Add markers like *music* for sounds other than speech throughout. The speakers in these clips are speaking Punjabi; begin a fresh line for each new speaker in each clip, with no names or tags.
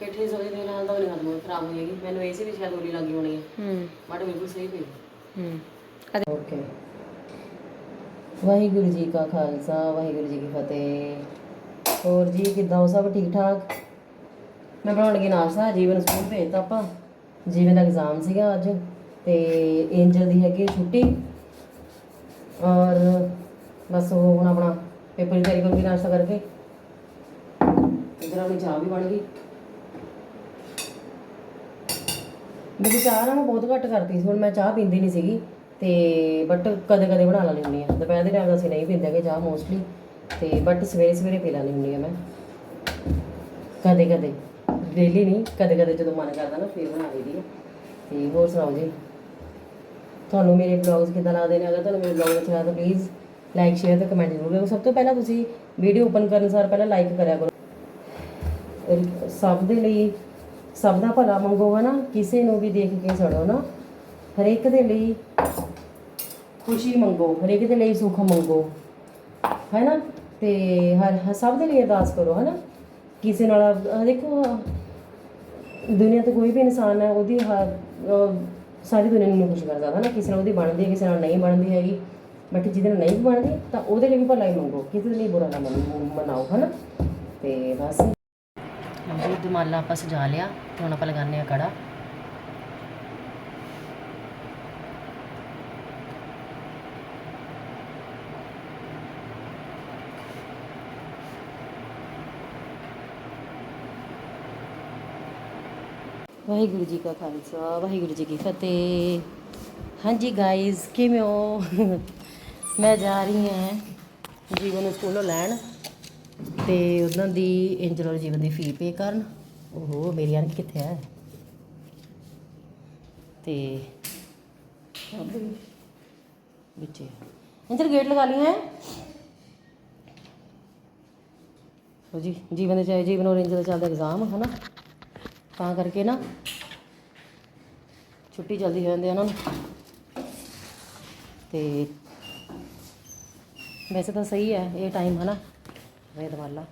ਪੇਠੇ ਸੋਏ ਦੇ ਨਾਲ ਤਾਂ ਨਹੀਂ ਖਤਮ ਖਰਾਬ ਹੋ ਜਾਏਗੀ ਮੈਨੂੰ ਇਹ ਸੀ ਵੀ ਸ਼ਾਇਦ ਗੋਲੀ ਲੱਗੀ ਹੋਣੀ ਹੈ
ਹੂੰ।
ਬਟ ਬਿਲਕੁਲ ਸਹੀ ਪਈ।
ਹੂੰ।
ਓਕੇ। ਵਾਹਿਗੁਰੂ ਜੀ ਕਾ ਖਾਲਸਾ ਵਾਹਿਗੁਰੂ ਜੀ ਕੀ ਫਤਿਹ। ਹੋਰ ਜੀ ਕਿੱਦਾਂ ਹੋ? ਸਭ ਠੀਕ ਠਾਕ ਮੈਂ ਬਣਾਉਣ ਲੱਗੀ ਨਾਸ਼ਤਾ ਜੀਵਨ ਸਕੂਲ ਭੇਜਤਾ ਆਪਾਂ। ਜੀਵਨ ਦਾ ਐਗਜ਼ਾਮ ਸੀਗਾ ਅੱਜ, ਤੇ ਐਂਜਲ ਦੀ ਹੈਗੀ ਛੁੱਟੀ। ਔਰ ਬਸ ਉਹ ਹੁਣ ਆਪਣਾ ਪੇਪਰ ਦੀ ਤਿਆਰੀ ਕਰਕੇ ਨਾਸ਼ਤਾ ਕਰਕੇ। ਇਧਰ ਆਪਣੀ ਚਾਹ ਵੀ ਬਣ ਗਈ। ਮੇਰੀ ਚਾਹ ਨਾ ਮੈਂ ਬਹੁਤ ਘੱਟ ਕਰਤੀ ਸੀ, ਹੁਣ ਮੈਂ ਚਾਹ ਪੀਂਦੀ ਨਹੀਂ ਸੀਗੀ। ਤੇ ਬਟ ਕਦੇ ਕਦੇ ਬਣਾ ਲੈਂਦੀ ਹੁੰਦੀ ਆ। ਦੁਪਹਿਰ ਦੇ ਟਾਈਮ ਦਾ ਅਸੀਂ ਨਹੀਂ ਪੀਂਦੇ ਹੈਗੇ ਚਾਹ ਮੋਸਟਲੀ ਤੇ ਬਟ ਸਵੇਰੇ ਸਵੇਰੇ ਪੀ ਲੈਣੀ ਹੁੰਦੀ ਆ ਮੈਂ। ਕਦੇ ਕਦੇ। ਡੇਲੀ ਨਹੀਂ, ਕਦੇ ਕਦੇ ਜਦੋਂ ਮਨ ਕਰਦਾ ਨਾ ਫਿਰ ਬਣਾ ਲਈਦੀ ਆ। ਤੇ ਹੋਰ ਸੁਣਾਓ ਜੀ? ਤੁਹਾਨੂੰ ਮੇਰੇ ਬਲੌਗਸ ਕਿੱਦਾਂ ਲੱਗਦੇ ਨੇ? ਅਗਰ ਤੁਹਾਨੂੰ ਮੇਰੇ ਬਲੌਗ ਅੱਛਾ ਲੱਗਦਾ ਪਲੀਜ਼ ਲਾਈਕ ਸ਼ੇਅਰ ਤੇ ਕਮੈਂਟ ਜ਼ਰੂਰ ਕਰੋ ਸਭ ਤੋਂ ਪਹਿਲਾਂ ਤੁਸੀਂ ਵੀਡੀਓ ਓਪਨ ਕਰਨ ਸਾਰ ਪਹਿਲਾਂ ਲਾਈਕ ਕਰਿਆ ਕਰੋ। ਸਭ ਦੇ ਲਈ, ਸਭ ਦਾ ਭਲਾ ਮੰਗੋ ਹੈ ਨਾ ਕਿਸੇ ਨੂੰ ਵੀ ਦੇਖ ਕੇ ਛੜੋ ਨਾ ਹਰੇਕ ਦੇ ਲਈ ਖੁਸ਼ੀ ਮੰਗੋ, ਹਰੇਕ ਦੇ ਲਈ ਸੁੱਖ ਮੰਗੋ ਹੈ ਨਾ ਤੇ ਹਰ ਸਭ ਦੇ ਲਈ ਅਰਦਾਸ ਕਰੋ ਹੈ ਨਾ ਕਿਸੇ ਨਾਲ ਆਹ ਦੇਖੋ ਦੁਨੀਆ ਤੇ ਕੋਈ ਵੀ ਇਨਸਾਨ ਹੈ, ਉਹਦੀ ਹਰ ਸਾਰੀ ਦੁਨੀਆ ਨੂੰ ਖੁਸ਼ ਕਰਦਾ ਹੈ ਨਾ, ਕਿਸੇ ਨਾਲ ਉਹਦੀ ਬਣਦੀ ਹੈ, ਕਿਸੇ ਨਾਲ ਨਹੀਂ ਬਣਦੀ ਹੈਗੀ। ਬਟ ਜਿਹਦੇ ਨਾਲ ਨਹੀਂ ਬਣਦੀ, ਤਾਂ ਉਹਦੇ ਲਈ ਵੀ ਭਲਾ ਹੀ ਮੰਗੋ, ਕਿਸੇ ਲਈ ਬੁਰਾ ਨਾ ਮਨਾਓ ਹੈ ਨਾ ਤੇ ਬਸ। ਜੀ ਦੁਮਾਲਾ ਆਪਾਂ ਸਜਾ ਲਿਆ, ਹੁਣ ਆਪਾਂ ਲਗਾਉਂਦੇ ਆ ਕੜਾ। ਵਾਹਿਗੁਰੂ ਜੀ ਕਾ ਖਾਲਸਾ, ਵਾਹਿਗੁਰੂ ਜੀ ਕੀ ਫਤਿਹ। ਹਾਂਜੀ ਗਾਇਜ਼ ਕਿਵੇਂ ਹੋ? ਮੈਂ ਜਾ ਰਹੀ ਹਾਂ ਜੀਵਨ ਨੂੰ ਸਕੂਲੋਂ ਲੈਣ ਤੇ ਉਹਨਾਂ ਦੀ ਐਂਜਲ ਔਰ ਜੀਵਨ ਦੀ ਫੀ ਪੇ ਕਰਨ। ਉਹ ਮੇਰੀ ਅਣਖ ਕਿੱਥੇ ਹੈ ਤੇ ਵਿੱਚੇ ਐਂਜਲ ਗੇਟ ਲਗਾ ਲਈ ਹੈ? ਜੀ, ਜੀਵਨ ਦੇ ਚਾਹੇ ਜੀਵਨ ਔਰ ਐਂਜਲ ਦਾ ਚੱਲਦਾ ਐਗਜ਼ਾਮ ਹੈ ਨਾ ਤਾਂ ਕਰਕੇ ਨਾ ਛੁੱਟੀ ਜਲਦੀ ਹੋ ਜਾਂਦੀ ਉਹਨਾਂ ਨੂੰ। ਤੇ ਵੈਸੇ ਤਾਂ ਸਹੀ ਹੈ, ਇਹ ਟਾਈਮ ਹੈ ਨਾ ਰੇਤ ਵਾਲਾ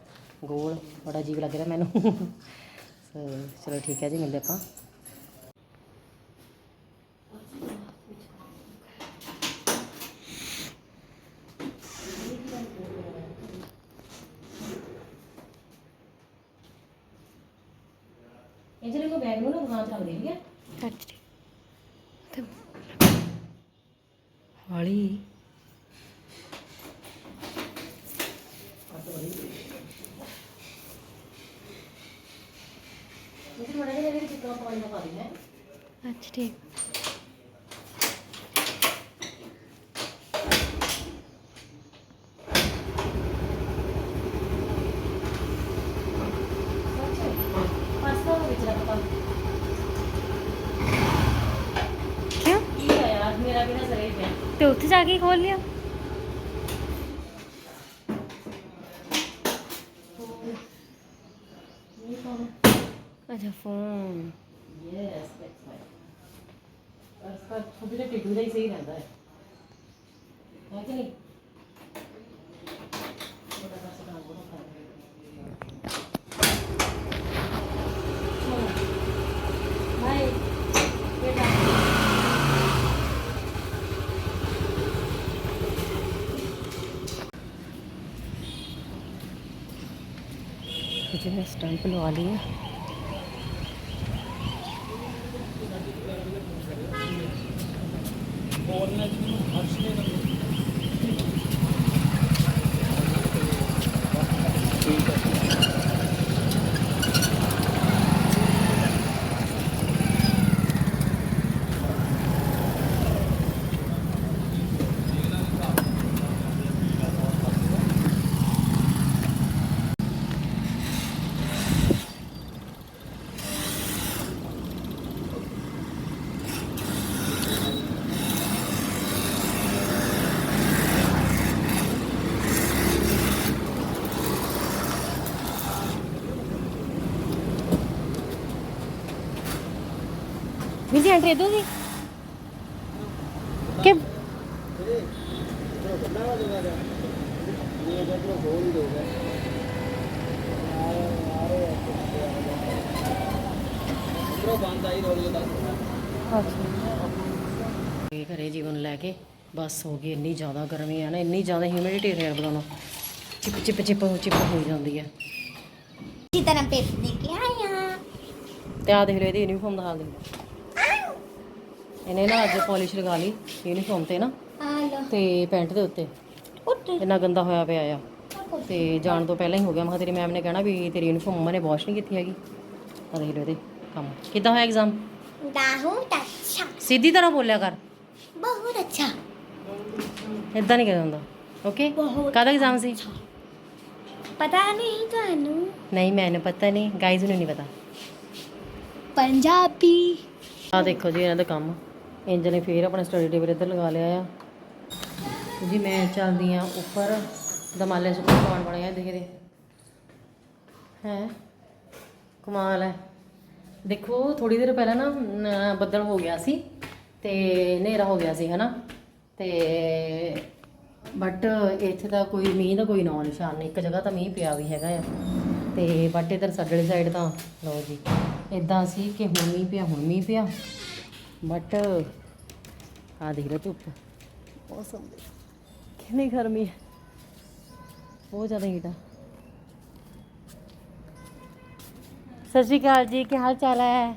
ਗੋਲ, ਬੜਾ ਅਜੀਬ ਲੱਗ ਰਿਹਾ ਮੈਨੂੰ। ਸੋ, ਚਲੋ ਠੀਕ ਹੈ ਜੀ, ਮਿਲਦੇ ਆਪਾਂ ਇਹ ਜਿਹੜੇ ਕੋ ਬੈਗ ਨੂੰ ਨਾ ਦੁਕਾਨ ਚ ਰੱਖ ਦੇ ਠੀਕ ਹੈ
ਹਾਂਜੀ ਤੇ ਹੌਲੀ
ਇਹ ਥੋੜਾ ਜਿਹਾ ਇਹਦੇ ਵਿੱਚ ਚਿੱਕਾ ਪਾਣੀ ਦਾ ਪਾ ਦੇ ਹੈ।
ਅੱਛਾ ਠੀਕ।
ਪਾਸਤਾ ਵਿੱਚ ਰੱਖ ਪਾ।
ਕਿਉਂ?
ਕੀ ਹੈ ਯਾਰ ਮੇਰਾ ਵੀ ਨਾ ਸਰੇ ਪਿਆ।
ਤੇ ਉੱਥੇ ਜਾ ਕੇ ਖੋਲ ਲਿਆ
ਇਹ ਕੌਣ That's a phone. Yes, that's why. और इसका छोटे छोटे टिड्डू ही सही रहता है है कि नहीं
जी मैं स्टम्प लगा लिया hand રેદુ જી કે
ਇਹ ਘਰੇ ਜੀਵਨ ਲੈ ਕੇ ਬਸ ਹੋ ਗਈ ਇੰਨੀ ਜ਼ਿਆਦਾ ਗਰਮੀ ਆ ਨਾ ਇੰਨੀ ਜ਼ਿਆਦਾ ਹਿਊਮਿਡਿਟੀ ਰਿਹਾ ਬਲਾਨੋ ਚਿਪ ਚਿਪ ਚਿਪ ਚਿਪ ਹੋ ਜਾਂਦੀ ਹੈ
ਜੀ ਤਰ੍ਹਾਂ ਪੇਪਰ ਦੇ ਕੇ ਆਇਆ
ਤੇ ਆ ਦੇਖ ਲਓ ਇਹਦੀ ਯੂਨੀਫਾਰਮ ਦਾ ਹਾਲ ਦੇਖੋ ਇਹਨੇ ਨਾ ਅੱਜ ਪਾਲਿਸ਼ ਲਗਾ ਲਈ ਯੂਨੀਫਾਰਮ ਤੇ ਨਾ ਤੇ ਪੈਂਟ ਦੇ ਉੱਤੇ। ਇੰਨਾ ਗੰਦਾ ਹੋਇਆ ਪਿਆ ਆ। ਤੇ ਜਾਣ ਤੋਂ ਪਹਿਲਾਂ ਹੀ ਹੋ ਗਿਆ। ਮੈਂ ਤੇਰੀ ਮੈਮ ਨੇ ਕਹਿਣਾ ਵੀ ਤੇਰੀ ਯੂਨੀਫਾਰਮ ਮੰਮਾ ਵਾਸ਼ ਨਹੀਂ ਕੀਤੀ ਹੈਗੀ। ਆ ਦੇਖ ਲਓ ਇਹਦੇ ਕੰਮ। ਕਿੱਦਾਂ ਹੋਇਆ ਐਗਜ਼ਾਮ
ਬਹੁਤ ਅੱਛਾ।
ਸਿੱਧੀ ਤਰ੍ਹਾਂ ਬੋਲਿਆ ਕਰ।
ਬਹੁਤ ਅੱਛਾ।
ਇਦਾਂ ਨਹੀਂ ਕਹਿੰਦਾ ਹੁੰਦਾ ਓਕੇ ਕਾਹਦਾ ਐਗਜ਼ਾਮ ਸੀ?
ਪਤਾ ਨਹੀਂ ਤੁਹਾਨੂੰ।
ਨਹੀਂ ਮੈਨੂੰ ਪਤਾ ਨਹੀਂ। ਗਾਇਜ਼ ਨੂੰ ਨਹੀਂ ਪਤਾ।
ਪੰਜਾਬੀ।
ਆ ਦੇਖੋ ਜੀ ਇਹਨਾਂ ਦਾ ਕੰਮ। ਇੰਜ ਨੇ ਫੇਰ ਆਪਣਾ ਸਟੱਡੀ ਟੇਬਲ ਇੱਧਰ ਲਗਾ ਲਿਆ ਆ। ਜੀ ਮੈਂ ਚੱਲਦੀ ਆ ਉੱਪਰ। ਦਮਾਲੇ ਚ ਪਕਵਾਨ ਬਣਿਆ ਦੇਖਦੇ ਹੈ? ਕਮਾਲ ਹੈ। ਦੇਖੋ ਥੋੜੀ ਦੇਰ ਪਹਿਲਾਂ ਨਾ ਬੱਦਲ ਹੋ ਗਿਆ ਸੀ ਤੇ ਹਨੇਰਾ ਹੋ ਗਿਆ ਸੀ, ਹਨਾ? ਤੇ ਬਟ ਇੱਥੇ ਤਾਂ ਕੋਈ, ਮੀਂਹ ਦਾ ਕੋਈ ਨਾਂ ਨਿਸ਼ਾਨ ਨਹੀਂ। ਇੱਕ ਜਗ੍ਹਾ ਤਾਂ ਮੀਂਹ ਪਿਆ ਵੀ ਹੈਗਾ ਆ। ਤੇ ਬਟ ਇੱਧਰ ਸਾਡੇ ਸਾਈਡ ਤਾਂ, ਲਓ ਜੀ ਇਦਾਂ ਸੀ ਕਿ ਹੁਣ ਮੀਂਹ ਪਿਆ, ਹੁਣ ਮੀਂਹ ਪਿਆ। ਬਟ ਆ ਦੇਖ ਲਓ ਧੁੱਪ। ਮੌਸਮ ਦੇ ਕਿੰਨੀ ਗਰਮੀ ਹੈ। ਬਹੁਤ ਜ਼ਿਆਦਾ ਹੀਟ ਆ। ਸਤਿ ਸ਼੍ਰੀ ਅਕਾਲ ਜੀ ਕੀ ਹਾਲ ਚਾਲ ਹੈ?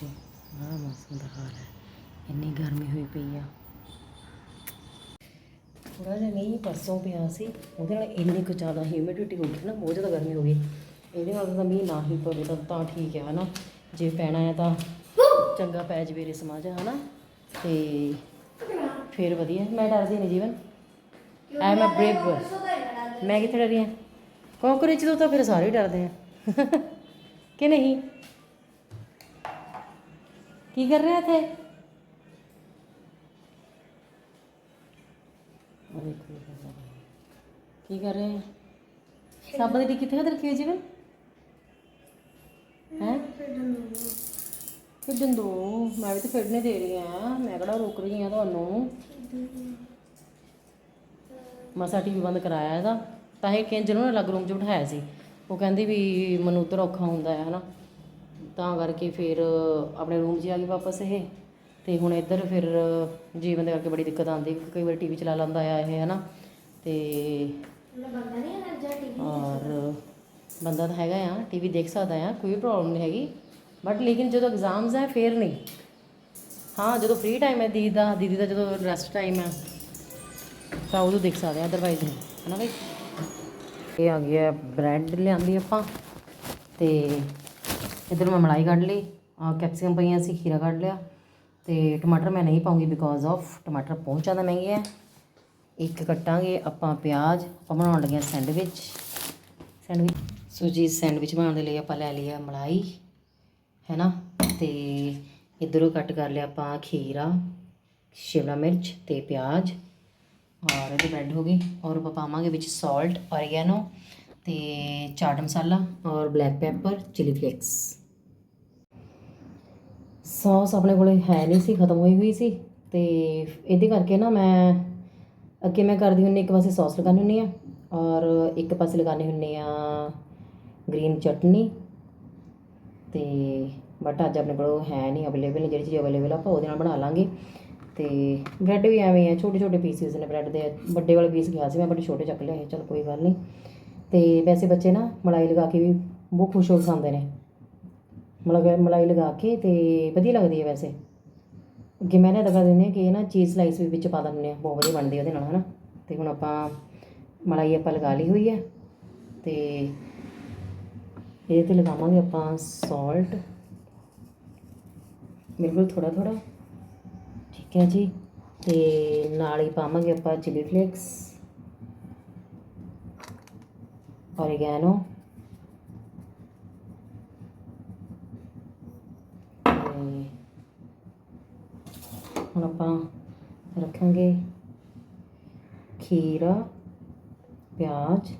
ਜੀ ਆ ਮੌਸਮ ਦਾ ਹਾਲ ਹੈ। ਇੰਨੀ ਗਰਮੀ ਹੋਈ ਪਈ ਆ। ਥੋੜਾ ਜਿਹਾ ਨਹੀਂ ਪਰਸੋਂ ਪਿਆ ਸੀ। ਉਹਦੇ ਨਾਲ ਇੰਨੀ ਕੁ ਜ਼ਿਆਦਾ ਹਿਊਮਿਡਿਟੀ ਹੋ ਗਈ ਨਾ ਬਹੁਤ ਜ਼ਿਆਦਾ ਗਰਮੀ ਹੋ ਗਈ। ਇਹਦੇ ਨਾਲ ਤਾਂ ਮੀਂਹ ਨਾ ਹੀ ਪਵੇ ਤਾਂ ਤਾਂ ਠੀਕ ਹੈ ਹਨਾ। ਜੇ ਪੈਣਾ ਹੈ ਤਾਂ ਚੰਗਾ ਪੈ ਜਵੇ ਰੇ ਸਮਾਜ ਹਨਾ। ਤੇ ਫਿਰ ਵਧੀਆ ਮੈਂ ਡਰਦੀ ਨਹੀਂ ਜੀਵਨ। ਆਈ ਐਮ ਅ ਬ੍ਰੇਵ ਮੈਂ ਕਿੱਥੇ ਡਰੀ ਹਾਂ ਕਾਕਰੋਚ ਤੋਂ ਤਾਂ ਫਿਰ ਸਾਰੇ ਡਰਦੇ ਆ। ਕਿ ਨਹੀਂ? ਕੀ ਕਰ ਰਿਹਾ ਰਿਹਾ। ਕੀ ਕਰ ਰਹੇ ਹੈ ਸਾਬਣ ਦੀ ਕਿੱਥੇ ਰੱਖੀ ਜੀਵਨ? ਹੈ? ਖੇਡਣ ਦੋ ਮੈਂ ਵੀ ਤਾਂ ਖੇਡਣੇ ਦੇ ਰਹੀ ਆ। ਮੈਂ ਕਿਹੜਾ ਰੋਕ ਰਹੀ ਆ ਤੁਹਾਨੂੰ? ਮਸਾ ਟੀਵੀ ਬੰਦ ਕਰਾਇਆ ਇਹਦਾ। ਤਾਂ ਇਹ ਕਿੰਜ ਨੂੰ ਅਲੱਗ ਰੂਮ 'ਚ ਬਿਠਾਇਆ ਸੀ? ਉਹ ਕਹਿੰਦੀ ਵੀ ਮੈਨੂੰ ਉੱਧਰ ਔਖਾ ਹੁੰਦਾ ਹੈ ਹਨਾ? ਤਾਂ ਕਰਕੇ ਫਿਰ ਆਪਣੇ ਰੂਮ 'ਚ ਆ ਗਈ ਵਾਪਸ ਇਹ। ਤੇ ਹੁਣ ਇੱਧਰ ਫਿਰ ਜੀਵਨ ਦੇ ਕਰਕੇ ਬੜੀ ਦਿੱਕਤ ਆਉਂਦੀ ਕਿਉਂਕਿ ਕਈ ਵਾਰ ਟੀਵੀ ਚਲਾ ਲੈਂਦਾ ਆ ਇਹ ਹਨਾ? ਤੇ ਔਰ ਬੰਦਾ ਤਾਂ ਹੈਗਾ ਆ ਟੀਵੀ ਦੇਖ ਸਕਦਾ ਆ ਕੋਈ ਪ੍ਰੋਬਲਮ ਨਹੀਂ ਹੈਗੀ। ਬਟ ਲੇਕਿਨ ਜਦੋਂ ਐਗਜ਼ਾਮਸ ਹੈ ਫੇਰ ਨਹੀਂ ਹਾਂ ਜਦੋਂ ਫ੍ਰੀ ਟਾਈਮ ਹੈ ਦੀਦੀ ਦਾ ਦੀਦੀ ਦਾ ਜਦੋਂ ਰੈਸਟ ਟਾਈਮ ਹੈ ਤਾਂ ਉਦੋਂ ਦੇਖ ਸਕਦੇ ਆ ਅਦਰਵਾਈਜ਼ ਨਹੀਂ ਨਾ ਬਈ ਇਹ ਆ ਗਿਆ ਬ੍ਰੈਡ ਲਿਆਂਦੀ ਆਪਾਂ ਤੇ ਇਧਰ ਮੈਂ ਮਲਾਈ ਕੱਢ ਲਈ ਆ ਕੈਪਸਿਕਮ ਪਈਆਂ ਸੀ ਖੀਰਾ ਕੱਢ ਲਿਆ ਤੇ ਟਮਾਟਰ ਮੈਂ ਨਹੀਂ ਪਾਉਂਗੀ ਬਿਕੋਜ਼ ਆਫ ਟਮਾਟਰ ਬਹੁਤ ਜ਼ਿਆਦਾ ਮਹਿੰਗੇ ਹੈ ਇੱਕ ਕੱਟਾਂਗੇ ਆਪਾਂ ਪਿਆਜ਼ ਆਪਾਂ ਬਣਾਉਣ ਲੱਗੇ ਹਾਂ ਸੈਂਡਵਿਚ ਸੈਂਡਵਿਚ ਸੋ ਜੀ ਸੈਂਡਵਿਚ ਬਣਾਉਣ ਦੇ ਲਈ ਆਪਾਂ ਲੈ ਲਿਆ ਮਲਾਈ ਹੈ ਨਾ ਤੇ ਇਧਰੋਂ ਕੱਟ ਕਰ ਲਿਆ ਆਪਾਂ ਖੀਰਾ, ਸ਼ਿਮਲਾ ਮਿਰਚ ਤੇ ਪਿਆਜ਼ ਔਰ ਇਹਦੇ ਬ੍ਰੈਡ ਹੋ ਗਈ ਔਰ ਆਪਾਂ ਪਾਵਾਂਗੇ ਵਿੱਚ ਸਾਲਟ ਔਰੀਗੈਨੋ ਤੇ ਚਾਟ ਮਸਾਲਾ ਔਰ black pepper chilli flakes sauce ਆਪਣੇ ਕੋਲੇ ਹੈ ਨਹੀਂ ਸੀ, ਖਤਮ ਹੋਈ ਹੋਈ ਸੀ ਤੇ ਇਹਦੇ ਕਰਕੇ ਨਾ ਮੈਂ ਅੱਗੇ ਮੈਂ ਕਰਦੀ ਹੁੰਦੀ ਇੱਕ ਪਾਸੇ ਸੌਸ ਲਗਾਉਂਦੀ ਹੁੰਦੀ ਆ ਔਰ ਇੱਕ ਪਾਸੇ ਲਗਾਉਂਦੀ ਹੁੰਦੀ ਆ ਗ੍ਰੀਨ ਚਟਨੀ ਅਤੇ ਬਟ ਅੱਜ ਆਪਣੇ ਕੋਲ ਹੈ ਨਹੀਂ ਅਵੇਲੇਬਲ ਨਹੀਂ ਜਿਹੜੀ ਚੀਜ਼ ਅਵੇਲੇਬਲ ਆਪਾਂ ਉਹਦੇ ਨਾਲ ਬਣਾ ਲਾਂਗੇ। ਤੇ ਬ੍ਰੈਡ ਵੀ ਐਵੇਂ ਆ, ਛੋਟੇ ਛੋਟੇ ਪੀਸਿਸ ਨੇ ਬ੍ਰੈਡ ਦੇ, ਵੱਡੇ ਵਾਲੇ ਪੀਸ ਗਿਆ ਸੀ ਮੈਂ ਬੜੇ ਛੋਟੇ ਚੱਕ ਲਏ ਚਲ ਕੋਈ ਗੱਲ ਨਹੀਂ। ਤੇ ਵੈਸੇ ਬੱਚੇ ਨਾ ਮਲਾਈ ਲਗਾ ਕੇ ਵੀ ਬਹੁਤ ਖੁਸ਼ ਹੋ ਕੇ ਖਾਂਦੇ ਨੇ। ਮਲਾਈ ਮਲਾਈ ਲਗਾ ਕੇ ਤੇ ਵਧੀਆ ਲੱਗਦੀ ਹੈ ਵੈਸੇ। ਅੱਗੇ ਮੈਂ ਨਾ ਦਗਾ ਦਿੰਦੇ ਹਾਂ ਕਿ ਇਹ ਨਾ ਚੀਜ਼ ਸਲਾਈਸ ਵੀ ਵਿੱਚ ਪਾ ਦਿੰਦੇ ਆ, ਬਹੁਤ ਵਧੀਆ ਬਣਦੀ ਹੈ ਉਹਦੇ ਨਾਲ, ਹਨਾ। ਤੇ ਹੁਣ ਆਪਾਂ ਮਲਾਈ ਆਪਾਂ ਲਗਾ ਲਈ ਹੋਈ ਹੈ ਤੇ ਇਹਦੇ ਤੇ ਲਗਾਵਾਂਗੇ ਆਪਾਂ ਸਾਲਟ ਬਿਲਕੁਲ ਥੋੜਾ ਥੋੜਾ ਠੀਕ ਹੈ ਜੀ। ਤੇ ਨਾਲ ਹੀ ਪਾਵਾਂਗੇ ਆਪਾਂ ਚਿਲੀ ਫਲੇਕਸ ਔਰੀਗੈਨੋ ਤੇ ਹੁਣ ਆਪਾਂ ਰੱਖਾਂਗੇ ਖੀਰਾ, ਪਿਆਜ਼।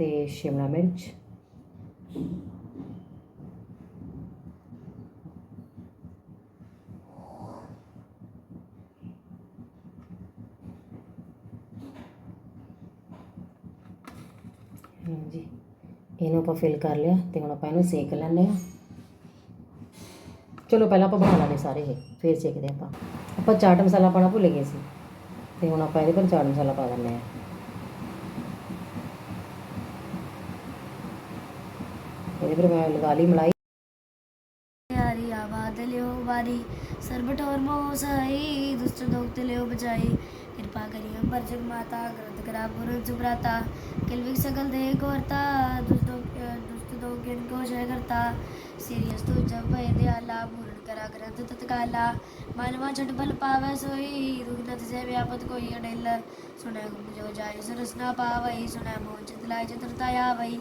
ਤੇ ਸ਼ਿਮਲਾ ਮਿਰਚ। ਜੀ, ਇਹਨੂੰ ਆਪਾਂ ਫਿਲ ਕਰ ਲਿਆ ਤੇ ਹੁਣ ਆਪਾਂ ਇਹਨੂੰ ਸੇਕ ਲੈਣੇ ਆ ਚਲੋ ਪਹਿਲਾਂ ਆਪਾਂ ਬਣਾ ਲਾਂਗੇ ਸਾਰੇ ਇਹ, ਫਿਰ ਸੇਕਦੇ ਆਪਾਂ। ਆਪਾਂ ਚਾਟ ਮਸਾਲਾ ਪਾਣਾ ਭੁੱਲ ਗਏ ਸੀ, ਤੇ ਹੁਣ ਆਪਾਂ ਇਹਦੇ ਪਰ ਚਾਟ ਮਸਾਲਾ ਪਾ ਦਿੰਦੇ ਆ ਉਹਦੇ ਫਿਰ ਮੈਂ ਲਗਾ ਲਈ ਮਲਾਈ।
ਪਿਆਰੀ ਆਵਾਜ਼ ਲਿਓ ਵਾਰੀ। ਸਰਬ ਟੋਰ ਮੋ ਸਹੀ ਦੁਸ਼ਟ ਦੋਖ ਤੇ ਲਿਓ ਬਚਾਈ। ਕਿਰਪਾ ਕਰੀ ਅੰਬਰ ਜਗ ਮਾਤਾ, ਗ੍ਰੰਥ ਕਰਾ ਪੁਰਖ ਜੁਬਰਾਤਾ ਕਿਲਵਿਕ ਸਕਲ ਦੇ ਗੋਰਤਾ, ਦੁਸ਼ਟ ਦੋਖ ਗਿਨ ਕੋ ਜੈ ਕਰਤਾ। ਸੀਰੀਅਸ ਤੋ ਜਬ ਭੈ ਦਿਆਲਾ, ਪੂਰਨ ਕਰਾ ਗ੍ਰੰਥ ਤਤਕਾਲਾ। ਮਾਲਵਾ ਛਟ ਬਲ ਪਾਵੈ ਸੋਈ ਦੁਖਤ ਜੇ ਵਿਆਪਤ ਕੋਈ ਅਡਿਲ ਸੁਣੈ ਗੁਣ ਜੋ ਜਾਇ ਸਰਸਨਾ ਪਾਵੈ ਸੁਣੈ ਮੋਹ ਚਿਤ ਲਾਇ ਚਤਰਤਾ ਆਵਈ।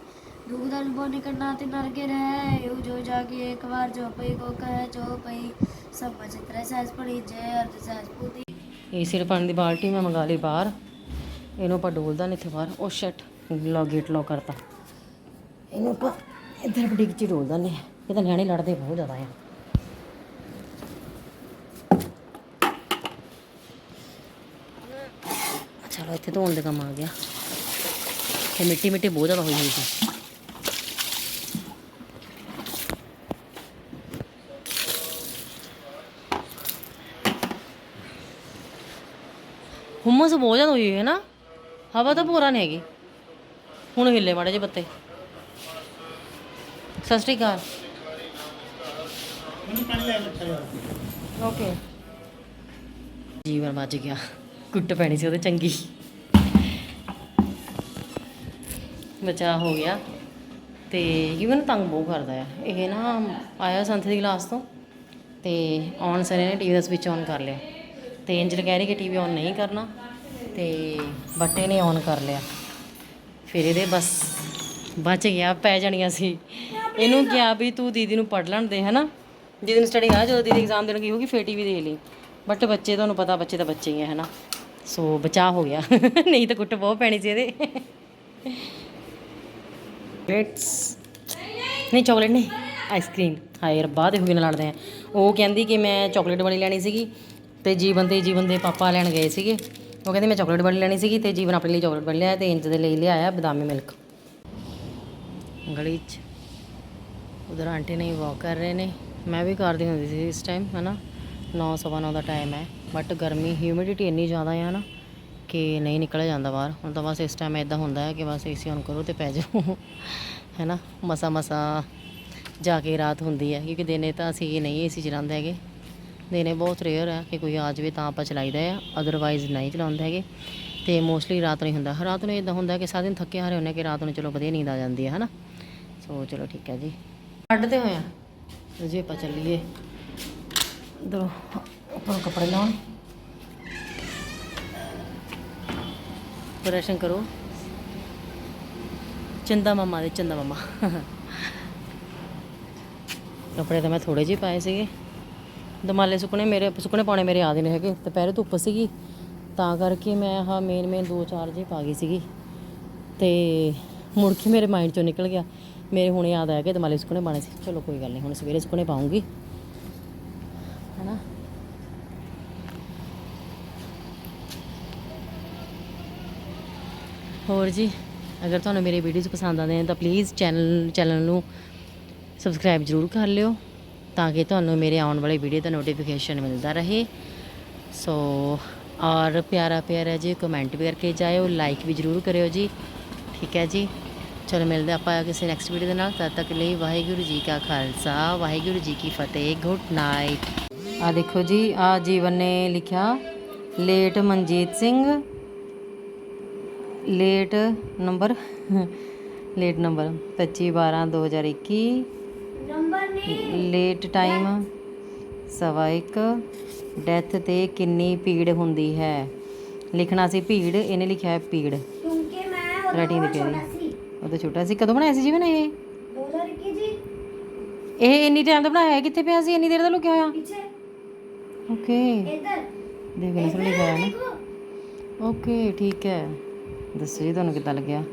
ਦਾ ਅਨੁਭਵ ਨਿਕਲਣਾ ਤੇ ਨਰਕੇ ਰਹਿ। ਯੂ ਜੋ ਜਾ ਕੇ ਇੱਕ ਵਾਰ ਜੋ ਪਈ ਕੋ ਕਹੇ ਜੋ ਪਈ। ਸਭ ਚਿਤਰੇ ਸਹਿਜ ਪੜੀ ਜੈ ਅਰਧ ਸਹਿਜ ਪੂਤੀ
ਇਹ ਸਿਰ ਪਾਣੀ ਦੀ ਬਾਲਟੀ ਮੈਂ ਮੰਗਾ ਲਈ ਬਾਹਰ। ਇਹਨੂੰ ਆਪਾਂ ਡੋਲਦਾ ਨਹੀਂ ਇੱਥੇ ਬਾਹਰ। ਉਹ ਸ਼ਟ 'ਚ ਹੀ ਡੋਲ ਇਹ ਤਾਂ ਨਿਆਣੇ ਲੜਦੇ ਬਹੁਤ ਜ਼ਿਆਦਾ ਆ। ਚਲੋ, ਇੱਥੇ ਧੋਣ ਦੇ ਕੰਮ ਆ ਗਿਆ। ਤੇ ਮਿੱਟੀ ਮਿੱਟੀ ਬਹੁਤ ਜ਼ਿਆਦਾ ਹੋਈ ਹੋਈ ਸੀ। ਹੁਮਸ ਬਹੁਤ ਜ਼ਿਆਦਾ ਹੋਈ ਹੋਈ ਹੈ ਨਾ। ਹਵਾ ਤਾਂ ਪੂਰਾ ਨਹੀਂ ਹੈਗੀ। ਹੁਣ ਹਿੱਲੇ ਮਾੜੇ ਜਿਹੇ ਪੱਤੇ। ਸਤਿ ਸ਼੍ਰੀ ਅਕਾਲ। ਓਕੇ। ਜੀਵਨ ਬਚ ਗਿਆ। ਕੁੱਟ ਪੈਣੀ ਸੀ ਉਹਦੇ ਚੰਗੀ। ਬਚਾ ਹੋ ਗਿਆ। ਤੇ ਜੀਵਨ ਤੰਗ ਬਹੁਤ ਕਰਦਾ ਆ। ਇਹ ਨਾ ਆਇਆ ਸੰਥ ਦੀ ਕਲਾਸ ਤੋਂ। ਤੇ ਔਨ ਸਰ ਨੇ ਟੀਵੀ ਦਾ ਸਵਿਚ ਔਨ ਕਰ ਲਿਆ। ਤੇ ਐਂਜਲ ਕਹਿ ਰਹੀ ਕਿ ਟੀਵੀ ਔਨ ਨਹੀਂ ਕਰਨਾ। ਤੇ ਬੱਟੇ ਨੇ ਔਨ ਕਰ ਲਿਆ। ਫਿਰ ਇਹਦੇ ਬਸ ਬਚ ਗਿਆ, ਪੈ ਜਾਣੀਆਂ ਸੀ। ਇਹਨੂੰ ਕਿਹਾ ਵੀ ਤੂੰ ਦੀਦੀ ਨੂੰ ਪੜ ਲੈਣ ਦੇ, ਹਨਾ? ਜਿਹਦੀ ਨੂੰ ਸਟੱਡੀ ਆ, ਜਦੋਂ ਦੀਦੀ ਐਗਜ਼ਾਮ ਦੇਣ ਗਈ ਹੋਗੀ ਫੇਟੀ ਵੀ ਦੇ ਲਈ। ਬਟ ਬੱਚੇ ਤੁਹਾਨੂੰ ਪਤਾ, ਬੱਚੇ ਤਾਂ ਬੱਚੇ ਹੀ ਆ, ਹਨਾ? ਸੋ ਬਚਾ ਹੋ ਗਿਆ। *laughs* ਨਹੀਂ ਤਾਂ ਕੁੱਟ ਬਹੁਤ ਪੈਣੀ ਸੀ ਇਹਦੇ। ਚਾਕਲੇਟਸ ਨਹੀਂ ਚਾਕਲੇਟ ਨਹੀਂ ਆਈਸਕ੍ਰੀਮ ਹਾਏ ਰੱਬਾ ਦੇਖੋ ਕਿੰਨਾ ਲੜਦੇ ਆ। ਉਹ ਕਹਿੰਦੀ ਕਿ ਮੈਂ ਚਾਕਲੇਟ ਵਾਲੀ ਲੈਣੀ ਸੀਗੀ ਤੇ ਜੀਵਨ ਤੇ ਜੀਵਨ ਦੇ ਪਾਪਾ ਲੈਣ ਗਏ ਸੀਗੇ। ਉਹ ਕਹਿੰਦੇ ਮੈਂ ਚਾਕਲੇਟ ਵਾਲੀ ਲੈਣੀ ਸੀਗੀ ਤੇ ਜੀਵਨ ਆਪਣੇ ਲਈ ਚਾਕਲੇਟ ਬਣ ਲਿਆ ਤੇ ਇੰਜ ਦੇ ਲਈ ਲਿਆਇਆ ਬਦਾਮੀ ਮਿਲਕ ਗਲੀ 'ਚ। ਉਧਰ ਆਂਟੀ ਨਹੀਂ ਵਾਕ ਕਰ ਰਹੇ ਨੇ। ਮੈਂ ਵੀ ਕਰਦੀ ਹੁੰਦੀ ਸੀ ਇਸ ਟਾਈਮ ਹਨਾ? 9 ਸਵਾ ਨੌ ਦਾ ਟਾਈਮ ਹੈ। ਬਟ ਗਰਮੀ ਹਿਊਮਿਡਿਟੀ ਇੰਨੀ ਜ਼ਿਆਦਾ ਹੈ ਨਾ ਕਿ ਨਹੀਂ ਨਿਕਲਿਆ ਜਾਂਦਾ ਬਾਹਰ। ਹੁਣ ਤਾਂ ਬਸ ਇਸ ਟਾਈਮ ਇਦਾਂ ਹੁੰਦਾ ਹੈ ਕਿ ਬਸ ਏਸੀ ਔਨ ਕਰੋ ਤੇ ਪੈ ਜਾਓ। ਹੈਨਾ? ਮਸਾ ਮਸਾ ਜਾ ਕੇ ਰਾਤ ਹੁੰਦੀ ਹੈ। ਕਿਉਂਕਿ ਦਿਨੇ ਤਾਂ ਅਸੀਂ ਨਹੀਂ ਏਸੀ ਚਲਾਉਂਦੇ ਹੈਗੇ। ਦਿਨੇ ਬਹੁਤ ਰੇਅਰ ਹੈ ਕਿ ਕੋਈ ਆ ਜਾਵੇ ਤਾਂ ਆਪਾਂ ਚਲਾਈਦਾ ਆ ਅਦਰਵਾਈਜ਼ ਨਹੀਂ ਚਲਾਉਂਦੇ ਹੈਗੇ। ਤੇ ਮੋਸਟਲੀ ਰਾਤ ਨੂੰ ਹੀ ਹੁੰਦਾ। ਰਾਤ ਨੂੰ ਇਦਾਂ ਹੁੰਦਾ ਕਿ ਸਾਰਾ ਦਿਨ ਥੱਕੇ ਹਾਰੇ ਹੁੰਦੇ ਕਿ ਰਾਤ ਨੂੰ ਚਲੋ ਵਧੀਆ ਨੀਂਦ ਆ ਜਾਂਦੀ ਹੈ ਹਨਾ? ਸੋ ਚਲੋ ਠੀਕ ਹੈ ਜੀ। ਕੱਢਦੇ ਹੋਏ ਜੀ ਆਪਾਂ ਚੱਲੀਏ। ਇਧਰੋਂ ਆਪਾਂ ਕੱਪੜੇ ਲਾਉਣ। ਪ੍ਰਸ਼ਨ ਕਰੋ। ਚੰਦਾ ਮਾਮਾ ਦੇ, ਚੰਦਾ ਮਾਮਾ। ਕੱਪੜੇ ਤਾਂ ਮੈਂ ਥੋੜੇ ਜਿਹੇ ਪਾਏ ਸੀਗੇ। ਦਮਾਲੇ ਸੁੱਕਣੇ ਮੇਰੇ, ਸੁੱਕਣੇ ਪਾਉਣੇ ਮੇਰੇ ਯਾਦ ਹੀ ਨਹੀਂ ਹੈਗੇ। ਦੁਪਹਿਰੇ ਧੁੱਪ ਸੀਗੀ, ਤਾਂ ਕਰਕੇ ਮੈਂ ਆਹ ਮੇਨ ਮੇਨ ਦੋ ਚਾਰ ਜਿਹੇ ਪਾ ਗਈ ਸੀਗੀ। ਤੇ ਮੁੜ ਕੇ ਮੇਰੇ ਮਾਈਂਡ ਚੋਂ ਨਿਕਲ ਗਿਆ। ਮੇਰੇ ਹੁਣ ਯਾਦ ਆਇਆ ਕਿ ਦਮਾਲੇ ਸੁੱਕਣੇ ਪਾਣੇ ਸੀ। ਚਲੋ ਕੋਈ ਗੱਲ ਨਹੀਂ, ਹੁਣ ਸਵੇਰੇ ਸੁੱਕਣੇ ਪਾਉਂਗੀ। ਹੈਨਾ? ਹੋਰ ਜੀ, ਅਗਰ ਤੁਹਾਨੂੰ ਮੇਰੇ ਵੀਡੀਓਜ਼ ਪਸੰਦ ਆਉਂਦੇ ਨੇ ਤਾਂ ਪਲੀਜ਼ ਚੈਨਲ ਚੈਨਲ ਨੂੰ ਸਬਸਕ੍ਰਾਈਬ ਜ਼ਰੂਰ ਕਰ ਲਿਓ। ਤਾਂ ਕਿ ਤੁਹਾਨੂੰ ਮੇਰੇ ਆਉਣ ਵਾਲੇ ਵੀਡੀਓ ਦਾ ਨੋਟੀਫਿਕੇਸ਼ਨ ਮਿਲਦਾ ਰਹੇ। ਸੋ ਔਰ ਪਿਆਰਾ ਪਿਆਰਾ ਜੀ ਕਮੈਂਟ ਵੀ ਕਰਕੇ ਜਾਇਓ ਲਾਈਕ ਵੀ ਜ਼ਰੂਰ ਕਰਿਓ ਜੀ। ਠੀਕ ਹੈ ਜੀ? ਚਲੋ, ਮਿਲਦੇ ਆਪਾਂ ਕਿਸੇ ਨੈਕਸਟ ਵੀਡੀਓ ਦੇ ਨਾਲ। ਤਦ ਤੱਕ ਲਈ ਵਾਹਿਗੁਰੂ ਜੀ ਕਾ ਖਾਲਸਾ, ਵਾਹਿਗੁਰੂ ਜੀ ਕੀ ਫਤਿਹ। ਗੁੱਡ ਨਾਈਟ ਆ ਦੇਖੋ ਜੀ, ਆ ਜੀਵਨ ਨੇ ਲਿਖਿਆ late Manjit Singh. Late number late number 25 12 2021
number ਨਹੀਂ
ਲੇਟ ਟਾਈਮ ਸਵਾ ਇੱਕ ਡੈਥ ਤੇ ਕਿੰਨੀ ਭੀੜ ਹੁੰਦੀ ਹੈ? ਲਿਖਣਾ ਸੀ ਭੀੜ ਇਹਨੇ ਲਿਖਿਆ ਹੈ ਪੀੜ
ਕਿਉਂਕਿ ਮੈਂ
ਰਾਈਟਿੰਗ ਦੀ ਪਿਆਰੀ
ਸੀ।
ਉਹ ਤਾਂ ਛੋਟਾ ਸੀ। ਕਦੋਂ ਬਣਾਇਆ ਸੀ ਜੀਵਨ ਇਹ?
2021 ਜੀ।
ਇਹ ਇੰਨੀ ਟਾਈਮ ਦਾ ਬਣਾਇਆ ਹੈ? ਕਿੱਥੇ ਪਿਆ ਸੀ? ਇੰਨੀ ਦੇਰ ਦਾ ਲੁਕਿਆ ਹੋਇਆ?
ਪਿੱਛੇ।
ਓਕੇ।
ਇੱਧਰ।
ਦੇਖ ਲੈ ਲਿਖਿਆ ਹੈ। ਨਾ ਓਕੇ ਠੀਕ ਹੈ। ਦੱਸੋ ਜੀ ਤੁਹਾਨੂੰ ਕਿੱਦਾਂ ਲੱਗਿਆ?